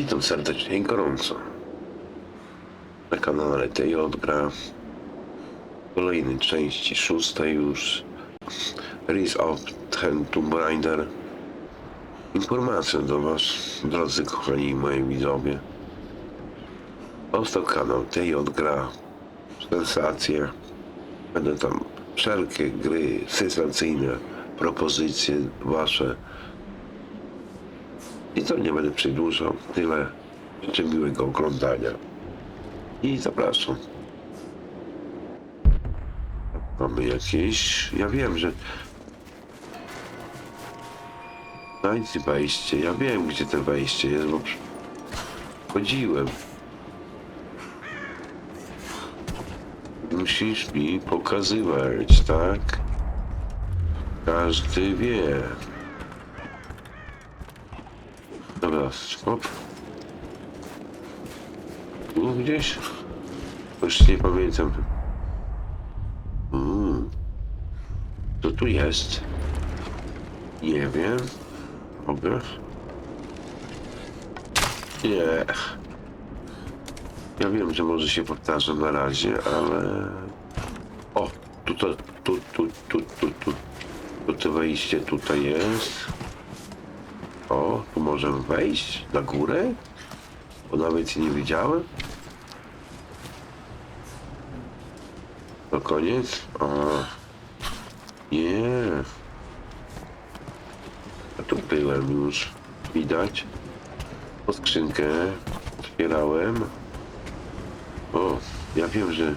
Witam serdecznie i gorąco. Na kanale tej odgra kolejnej części, szóstej już. Rise of ten Tomb Raider. Informacje do Was, drodzy kochani moi widzowie. Powstał kanał tej odgra. Sensacje. Będą tam wszelkie gry sensacyjne, propozycje Wasze. I to nie będę przedłużał. Tyle. Życzę miłego oglądania. I zapraszam. Mamy jakieś... Ja wiem, że... Znajdź wejście. Ja wiem, gdzie to wejście jest, bo... Chodziłem. Musisz mi pokazywać, tak? Każdy wie. Dobra, hop. Tu gdzieś? Już nie pamiętam. Mm. Co tu jest? Nie wiem. Mogę? Nie. Ja wiem, że może się powtarzam na razie, ale... O, tu, to, tu, tu, tu, tu, tu. Tu tutaj jest. O, tu możemy wejść na górę? Bo nawet nie widziałem. To koniec? A. Nie. A tu byłem już. Widać. Po skrzynkę otwierałem. O, ja wiem, że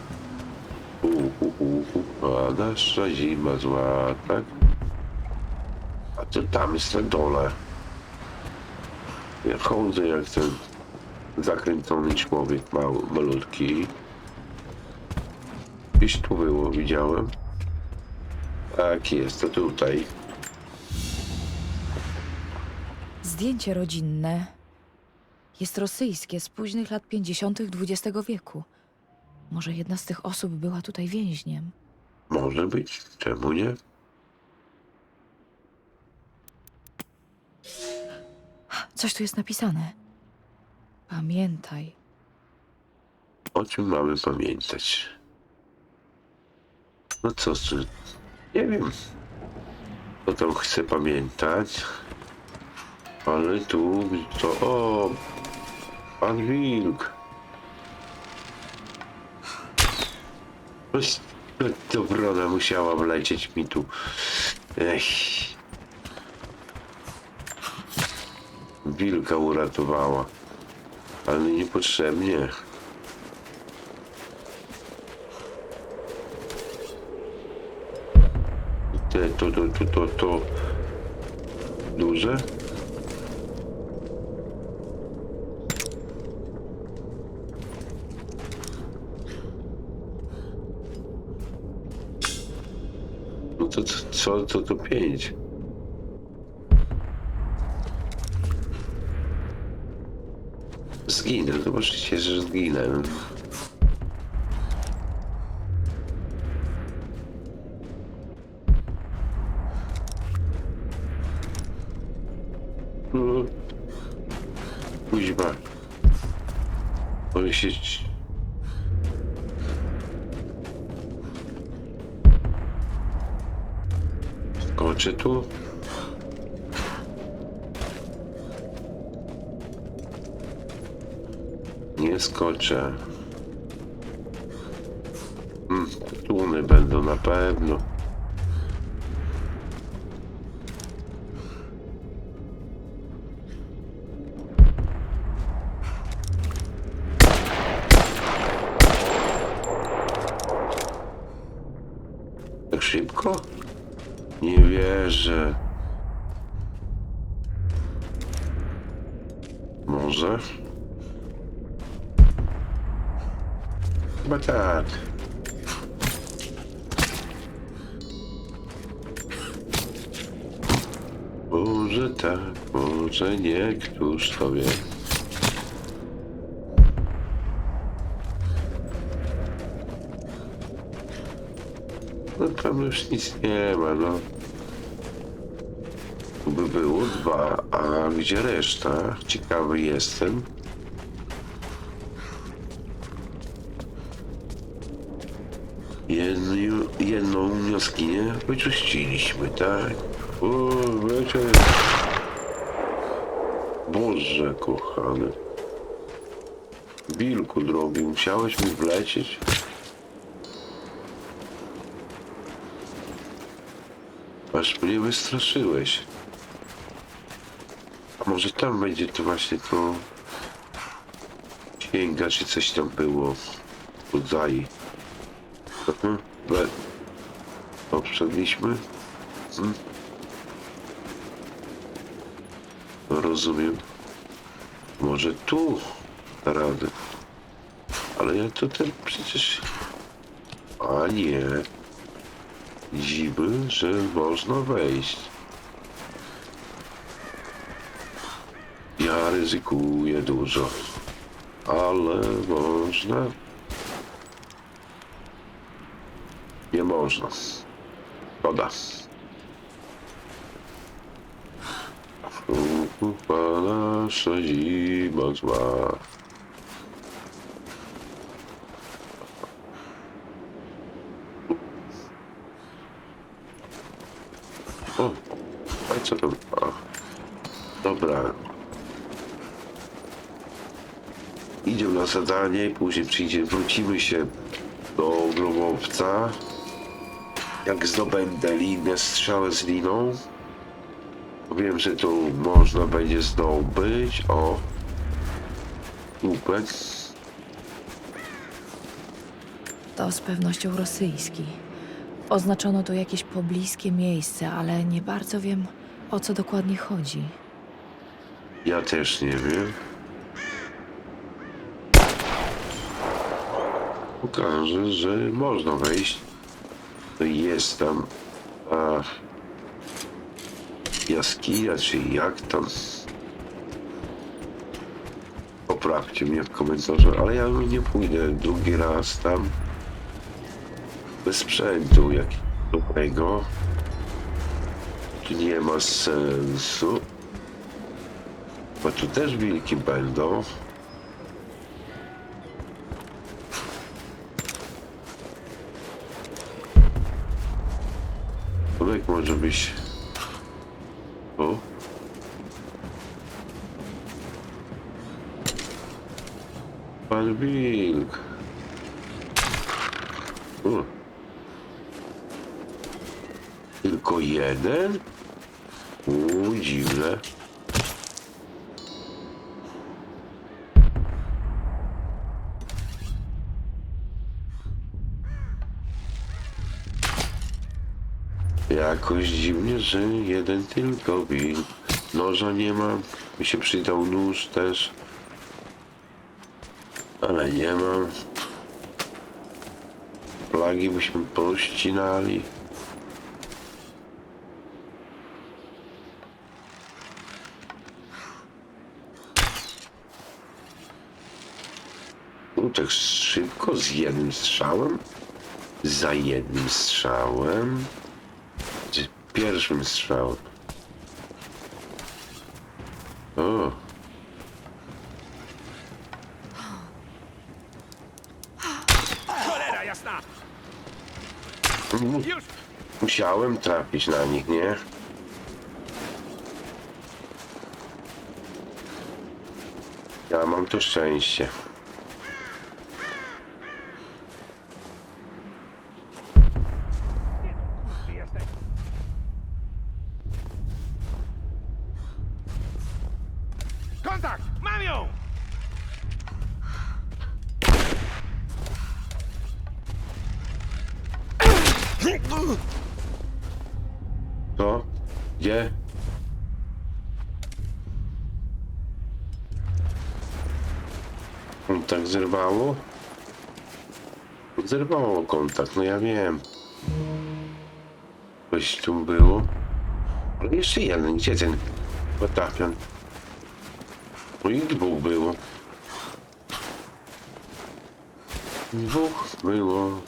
u, u, u, u, a nasza zima zła, tak? A co tam jest na dole? Ja chodzę jak ten zakręcony człowiek mały, malutki. Gdzieś tu było, widziałem. Tak jest, to tutaj. Zdjęcie rodzinne jest rosyjskie z późnych lat 50. XX wieku. Może jedna z tych osób była tutaj więźniem. Może być, czemu nie? Coś tu jest napisane. Pamiętaj. O czym mamy pamiętać? No co, co? Nie wiem. Co tam chcę pamiętać. Ale tu to. O! Pan Wilk. Coś to brona musiała wlecieć mi tu. Ech. Wilka uratowała. Ale niepotrzebnie. Te, to, to, to, to, to duże? No to co, co to, to pięć? Zginę, zobaczycie, że zginę. No. Kuźba. Boję się... Tu? Skoczę. Hmm, tłumy będą na pewno. Tak szybko? Nie wierzę. Może? Chyba tak. Może tak, może nie, któż to wie. No tam już nic nie ma, no. By było dwa, a gdzie reszta? Ciekawy jestem. Jedną, jedną jaskinię wyczyściliśmy, tak? O, wiecie... Boże kochany. Wilku drogi, musiałeś mi wlecieć? Aż mnie wystraszyłeś. A może tam będzie to właśnie to... Księga, czy coś tam było. Rodzaj. Mhm. We... Poprzedliśmy? No, Rozumiem. Może tu da radę. Ale ja to ten przecież... A nie. Dziwy, że można wejść. Ja ryzykuję dużo. Ale można. Można. Szkoda. Kupa nasza zima zła. O, a co? A, dobra. Idziemy na zadanie, później przyjdzie, wrócimy się do grobowca. Jak zdobędę linę, strzałę z liną. Wiem, że tu można będzie zdobyć. O. Łupek. To z pewnością rosyjski. Oznaczono tu jakieś pobliskie miejsce, ale nie bardzo wiem, o co dokładnie chodzi. Ja też nie wiem. Pokażę, że można wejść. To jest tam. A, jaskinia, czy jak tam. Poprawcie mnie w komentarzu, ale ja nie pójdę drugi raz tam. Bez sprzętu jak dobrego. Tu nie ma sensu. Bo tu też wilki będą. Człowiek może być... O. Pan wilk. O. Tylko jeden? U, dziwne. Jakoś dziwnie, że jeden tylko wilk. Noża nie mam. Mi się przydał nóż też. Ale nie mam. Plagi byśmy pościnali. No tak szybko, z jednym strzałem. Za jednym strzałem. Pierwszym strzałem. O. Cholera jasna! Mm, Już! Musiałem trafić na nich, nie? Ja mam to szczęście. Ty jesteś. Kontakt! Mam ją! Co? Gdzie? Kontakt zerwało? Zerwało kontakt, no ja wiem. Coś tu było. Ale jeszcze jeden, gdzie ten batafian? No i dwóch było. Dwóch było.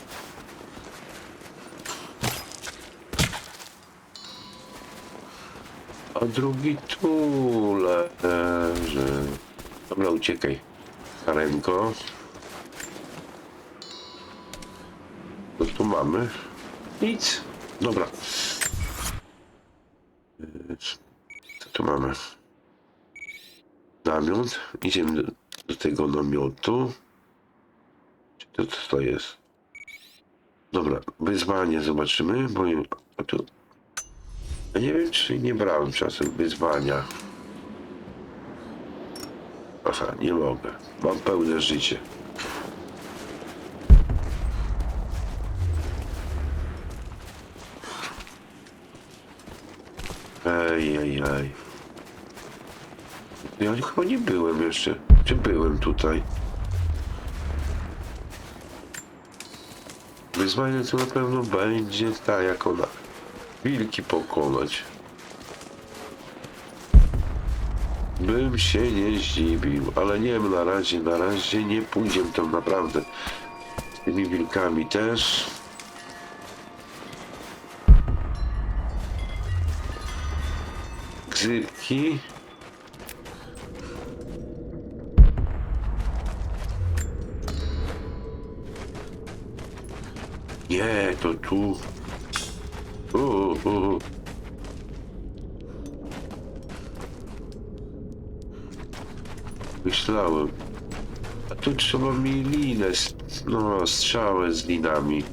A drugi tu leży. Dobra, uciekaj. Karenko. Co tu mamy? Nic. Dobra. Yy, Co tu mamy? Namiot. Idziemy do, tego namiotu. Czy to co to jest? Dobra, wyzwanie zobaczymy, bo a tu... Nie wiem, czy nie brałem czasem wyzwania. Aha, nie mogę. Mam pełne życie. Ej, ej, ej. Ja chyba nie byłem jeszcze. Czy byłem tutaj? Wyzwanie to na pewno będzie tak, jak ona. Wilki pokonać. Bym się nie zdziwił, ale nie wiem, na razie, na razie nie pójdziemy tam naprawdę. Tymi wilkami też. Gzyrki. Nie, to tu. O. Myślałem. A tu trzeba mi linę, no strzałę z linami.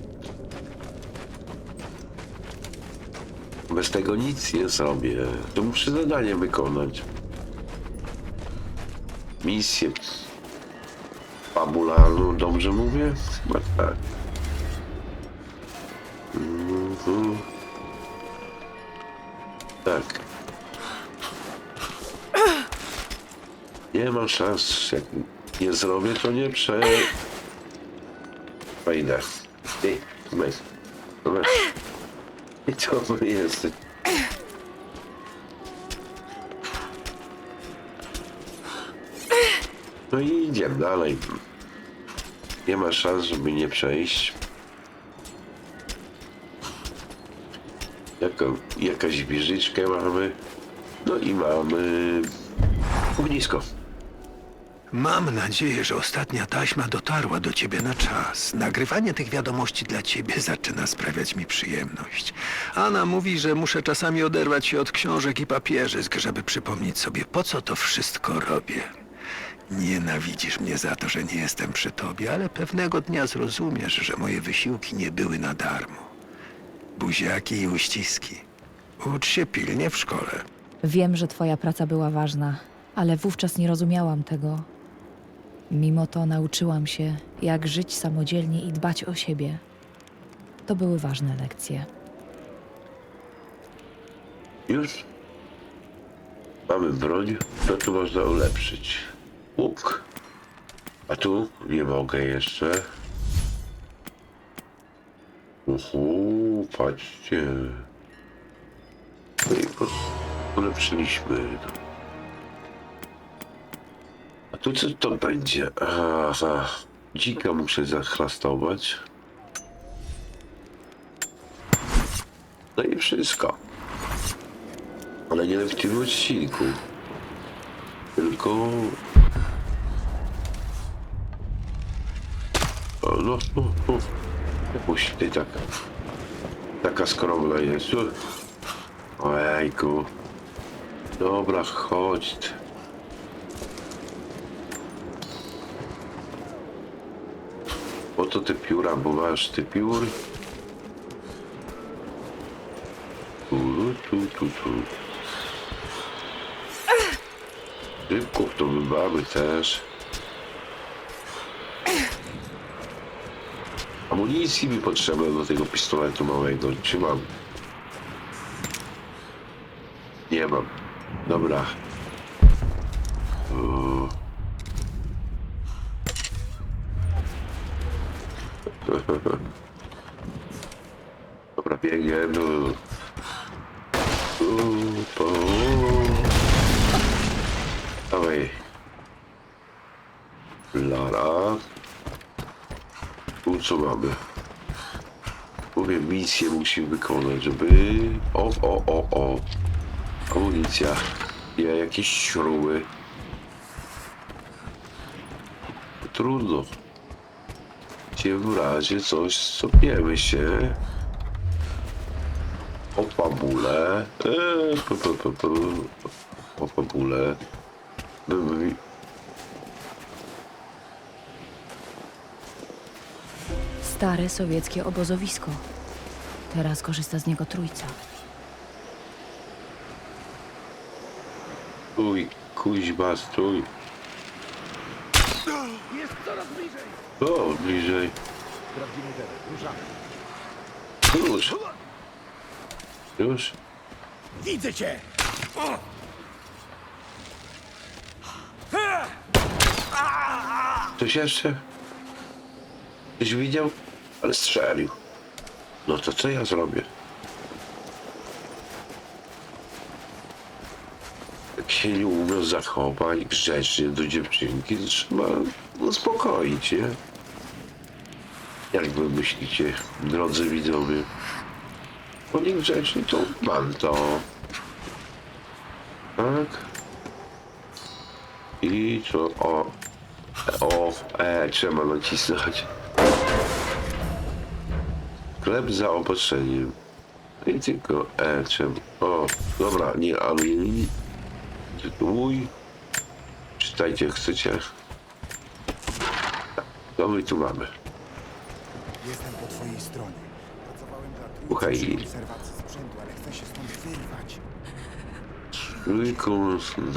Bez tego nic nie zrobię. To muszę zadanie wykonać. Misję fabularną, dobrze mówię? Chyba tak. Mhm. Tak. Nie mam szans. Jak nie zrobię, to nie prze... Wejdę. Ej, weź. Weź. I co to jest? No i idziemy dalej. Nie ma szans, żeby nie przejść. Jako, jakaś wieżyczkę mamy. No i mamy ognisko. Mam nadzieję, że ostatnia taśma dotarła do ciebie na czas. Nagrywanie tych wiadomości dla ciebie zaczyna sprawiać mi przyjemność. Anna mówi, że muszę czasami oderwać się od książek i papierzysk, żeby przypomnieć sobie, po co to wszystko robię. Nienawidzisz mnie za to, że nie jestem przy tobie, ale pewnego dnia zrozumiesz, że moje wysiłki nie były na darmo. Buziaki i uściski. Ucz się pilnie w szkole. Wiem, że twoja praca była ważna, ale wówczas nie rozumiałam tego. Mimo to nauczyłam się, jak żyć samodzielnie i dbać o siebie. To były ważne lekcje. Już mamy broń, to tu można ulepszyć. Łuk. A tu nie mogę jeszcze. Uhu, patrzcie. No i po- ulepszyliśmy. A tu co to będzie? Aha. Dzika muszę zachlastować. No i wszystko. Ale nie w tym odcinku. Tylko... No, no, no. Jakoś ty taka... Skromna jest. Ojejku. Dobra, chodź. Po to te pióra, bo masz ty piór. Tu, tu, tu, tu. Rybków to my mamy też. Amunicji mi potrzeba do tego pistoletu małego. Czy mam? Nie mam. Dobra. Dobra. Upo. Dawaj. Lara. Tu co mamy? Mówię, misję musimy wykonać, żeby... O, o, o, o. Amunicja. Ja jakieś śruby. Trudno. Gdzie w razie coś sopiemy się. O fabule. Eee. O fabule. By- Stare sowieckie obozowisko. Teraz korzysta z niego trójca. Stój, kuźba, stój. Jest coraz bliżej! O, bliżej. Sprawdzimy teren. Ruszamy. Już. Już? Widzę cię! Coś jeszcze? Ktoś widział? Ale strzelił. No to co ja zrobię? Jak się nie umiał zachować grzecznie do dziewczynki, to trzeba uspokoić, nie? Jak wy myślicie, drodzy widzowie? No niegrzeczni to pan to. Tak? I co? O, o, e, trzeba nacisnąć. Sklep za opatrzeniem. I tylko e, trzeba. O, dobra, nie, nie. Tytułuj. Czytajcie, jak chcecie. Co my tu mamy? Jestem po twojej stronie. Pracowałem dla trójcy Słuchaj. przy konserwacji sprzętu, ale chcę się stąd wyrwać. Trójką